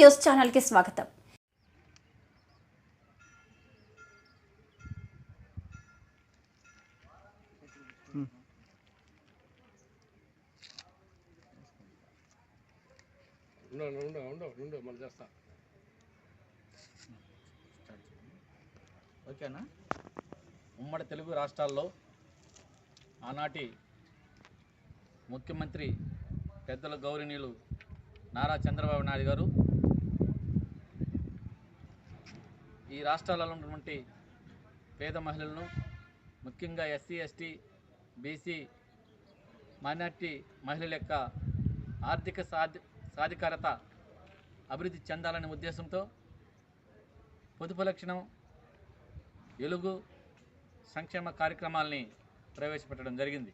News ఛానల్కి స్వాగతం. ఓకేనా? ఉమ్మడి తెలుగు రాష్ట్రాల్లో ఆనాటి ముఖ్యమంత్రి పెద్దల గౌరవనీయులు నారా చంద్రబాబు నాయుడు గారు ఈ రాష్ట్రాలలో ఉన్నటువంటి పేద మహిళలను ముఖ్యంగా ఎస్సీ ఎస్టీ బీసీ మైనార్టీ మహిళల యొక్క ఆర్థిక సాధి సాధికారత అభివృద్ధి చెందాలనే ఉద్దేశంతో పొదుపు లక్షణం ఎలుగు సంక్షేమ కార్యక్రమాల్ని ప్రవేశపెట్టడం జరిగింది.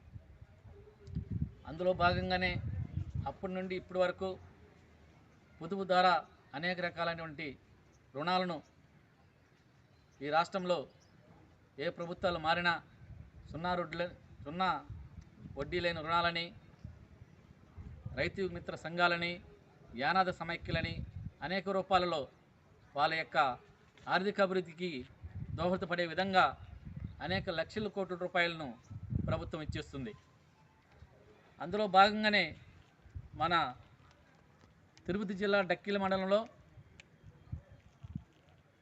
అందులో భాగంగానే అప్పటి నుండి ఇప్పటి వరకు పొదుపు ద్వారా అనేక రకాలైనటువంటి రుణాలను ఈ రాష్ట్రంలో ఏ ప్రభుత్వాలు మారినా సున్నా రొడ్ల సున్నా వడ్డీ లేని రుణాలని రైతు మిత్ర సంఘాలని యానాద సమైక్యులని అనేక రూపాలలో వాళ్ళ యొక్క ఆర్థిక అభివృద్ధికి దోహదపడే విధంగా అనేక లక్షల కోట్ల రూపాయలను ప్రభుత్వం ఇచ్చేస్తుంది. అందులో భాగంగానే మన తిరుపతి జిల్లా డక్కిల మండలంలో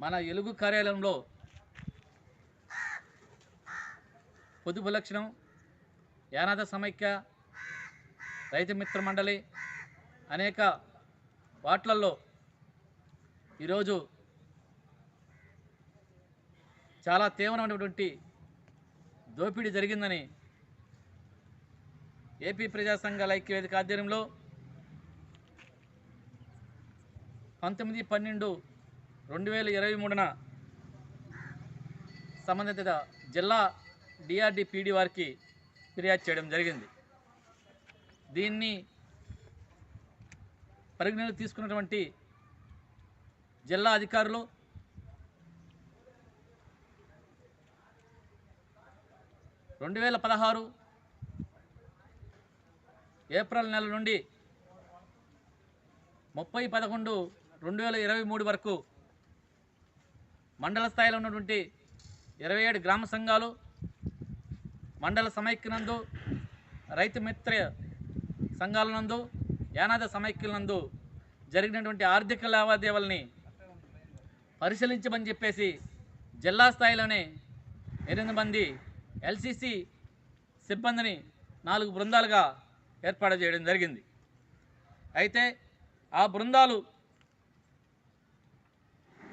మన ఎలుగు కార్యాలయంలో పొదుపు లక్షణం యానాద సమైక్య రైతు మిత్ర మండలి అనేక వాట్లల్లో ఈరోజు చాలా తీవ్రమైనటువంటి దోపిడీ జరిగిందని ఏపీ ప్రజాసంఘాల ఐక్యవేదిక ఆధ్వర్యంలో పంతొమ్మిది పన్నెండు రెండు వేల ఇరవై మూడున సంబంధిత జిల్లా డిఆర్డి పీడి వారికి ఫిర్యాదు చేయడం జరిగింది. దీన్ని పరిగణలోకి తీసుకున్నటువంటి జిల్లా అధికారులు రెండు వేల పదహారు ఏప్రిల్ నెల నుండి ముప్పై పదకొండు రెండు వేల ఇరవై మూడు వరకు మండల స్థాయిలో ఉన్నటువంటి ఇరవై ఏడు గ్రామ సంఘాలు మండల సమైక్యనందు రైతు మిత్ర సంఘాల నందు యానాద సమైక్యుల నందు జరిగినటువంటి ఆర్థిక లావాదేవీలని పరిశీలించమని చెప్పేసి జిల్లా స్థాయిలోనే ఎనిమిది మంది ఎల్సిసి సిబ్బందిని నాలుగు బృందాలుగా ఏర్పాటు చేయడం జరిగింది. అయితే ఆ బృందాలు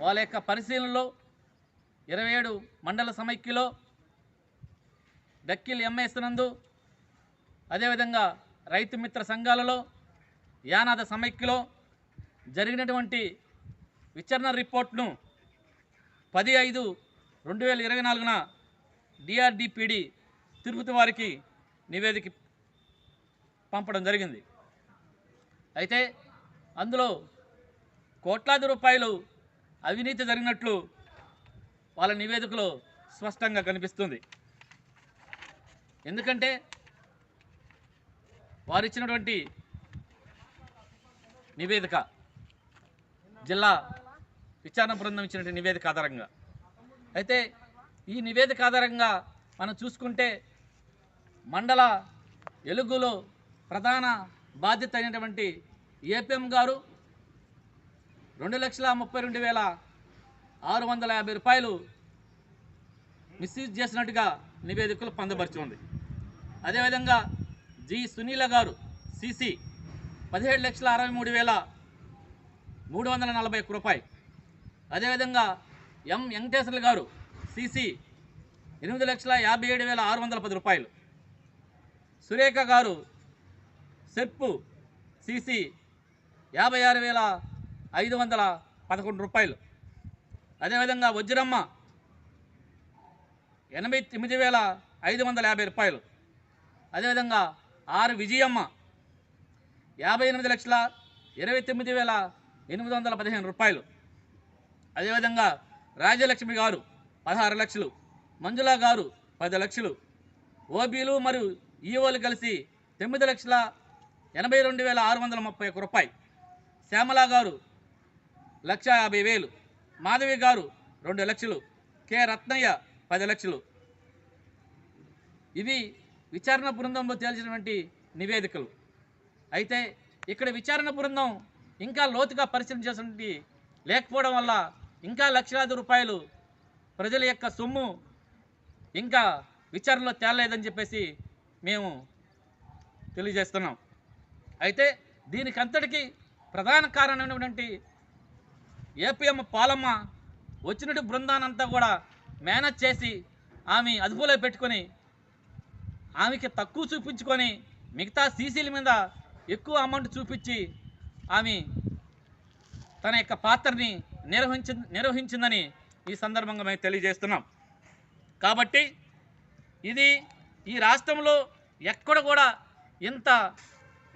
వాళ్ళ యొక్క పరిశీలనలో ఇరవై ఏడు మండల సమైక్యలో డక్కిల్ ఎమ్మెస్తున్నందు అదేవిధంగా రైతు మిత్ర సంఘాలలో యానాద సమైక్యలో జరిగినటువంటి విచారణ రిపోర్ట్ను పది ఐదు రెండు వేల ఇరవై నాలుగున డిఆర్డిపిడి తిరుపతి వారికి నివేదిక పంపడం జరిగింది. అయితే అందులో కోట్లాది రూపాయలు అవినీతి జరిగినట్లు వాళ్ళ నివేదికలో స్పష్టంగా కనిపిస్తుంది. ఎందుకంటే వారు ఇచ్చినటువంటి నివేదిక జిల్లా విచారణ బృందం ఇచ్చినటువంటి నివేదిక ఆధారంగా. అయితే ఈ నివేదిక ఆధారంగా మనం చూసుకుంటే మండల ఎలుగులో ప్రధాన బాధ్యత అయినటువంటి ఏపీఎం గారు రెండు లక్షల ముప్పై రెండు వేల ఆరు వందల యాభై రూపాయలు మిస్యూజ్ చేసినట్టుగా నివేదికలు పొందపరిచి ఉంది అదేవిధంగా జి సునీల గారు సిసి పదిహేడు లక్షల అరవై మూడు వేల మూడు వందల నలభై ఒక్క రూపాయి. అదేవిధంగా ఎం వెంకటేశ్వర గారు సిసి ఎనిమిది లక్షల యాభై ఏడు వేల ఆరు వందల పది రూపాయలు. సురేఖ గారు సెప్పు సిసి యాభై ఆరు వేల ఐదు వందల పదకొండు రూపాయలు. అదేవిధంగా వజ్రమ్మ ఎనభై తొమ్మిది వేల ఐదు వందల యాభై రూపాయలు. అదేవిధంగా ఆరు విజయమ్మ యాభై ఎనిమిది లక్షల ఇరవై తొమ్మిది వేల ఎనిమిది వందల పదిహేను రూపాయలు. అదేవిధంగా రాజలక్ష్మి గారు పదహారు లక్షలు మంజుల గారు పది లక్షలు ఓబీలు మరియు ఈఓలు కలిసి తొమ్మిది లక్షల ఎనభై రెండు వేల ఆరు వందల ముప్పై ఒక రూపాయి శ్యామల గారు లక్ష యాభై వేలు. మాధవి గారు రెండు లక్షలు. కె. రత్నయ్య పది లక్షలు. ఇవి విచారణ బృందంలో తేల్చినటువంటి నివేదికలు. అయితే ఇక్కడ విచారణ బృందం ఇంకా లోతుగా పరిశీలించేటువంటి లేకపోవడం వల్ల ఇంకా లక్షలాది రూపాయలు ప్రజల యొక్క సొమ్ము ఇంకా విచారణలో తేలలేదని చెప్పేసి మేము తెలియజేస్తున్నాం. అయితే దీనికంతటికీ ప్రధాన కారణమైనటువంటి ఏపీఎం పాలమ్మ వచ్చినట్టు బృందానంతా కూడా మేనేజ్ చేసి ఆమె అదుపులో పెట్టుకొని ఆమెకి తక్కువ చూపించుకొని మిగతా సీసీల మీద ఎక్కువ అమౌంట్ చూపించి ఆమె తన యొక్క పాత్రని నిర్వహించి నిర్వహించిందని ఈ సందర్భంగా మేము తెలియజేస్తున్నాం. కాబట్టి ఇది ఈ రాష్ట్రంలో ఎక్కడ కూడా ఇంత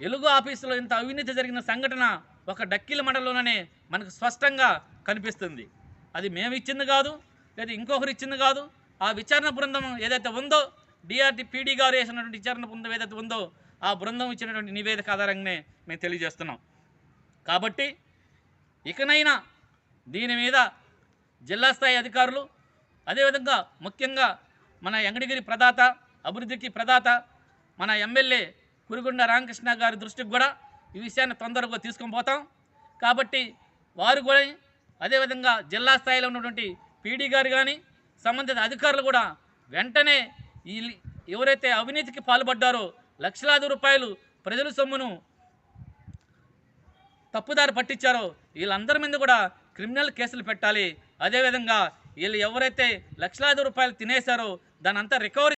ఎలుగు ఆఫీసులో ఇంత అవినీతి జరిగిన సంఘటన ఒక డక్కిల మండలంలోనే మనకు స్పష్టంగా కనిపిస్తుంది. అది మేము ఇచ్చింది కాదు లేదా ఇంకొకరు ఇచ్చింది కాదు. ఆ విచారణ బృందం ఏదైతే ఉందో డిఆర్టీ పీడీ గారు వేసినటువంటి విచారణ బృందం ఏదైతే ఉందో ఆ బృందం ఇచ్చినటువంటి నివేదిక ఆధారంగానే మేము తెలియజేస్తున్నాం. కాబట్టి ఇకనైనా దీని మీద జిల్లా స్థాయి అధికారులు అదేవిధంగా ముఖ్యంగా మన ఎంగడిగిరి ప్రదాత అభివృద్ధికి ప్రదాత మన ఎమ్మెల్యే కురుగుండ రామకృష్ణ గారి దృష్టికి కూడా ఈ విషయాన్ని తొందరగా తీసుకొని పోతాం. కాబట్టి వారు కూడా అదేవిధంగా జిల్లా స్థాయిలో ఉన్నటువంటి పీడీ గారు కానీ సంబంధిత అధికారులు కూడా వెంటనే ఈ ఎవరైతే అవినీతికి పాల్పడ్డారో లక్షలాది రూపాయలు ప్రజల సొమ్మును తప్పుదారి పట్టించారో వీళ్ళందరి మీద కూడా క్రిమినల్ కేసులు పెట్టాలి. అదేవిధంగా వీళ్ళు ఎవరైతే లక్షలాది రూపాయలు తినేశారో దానంతా రికవరీ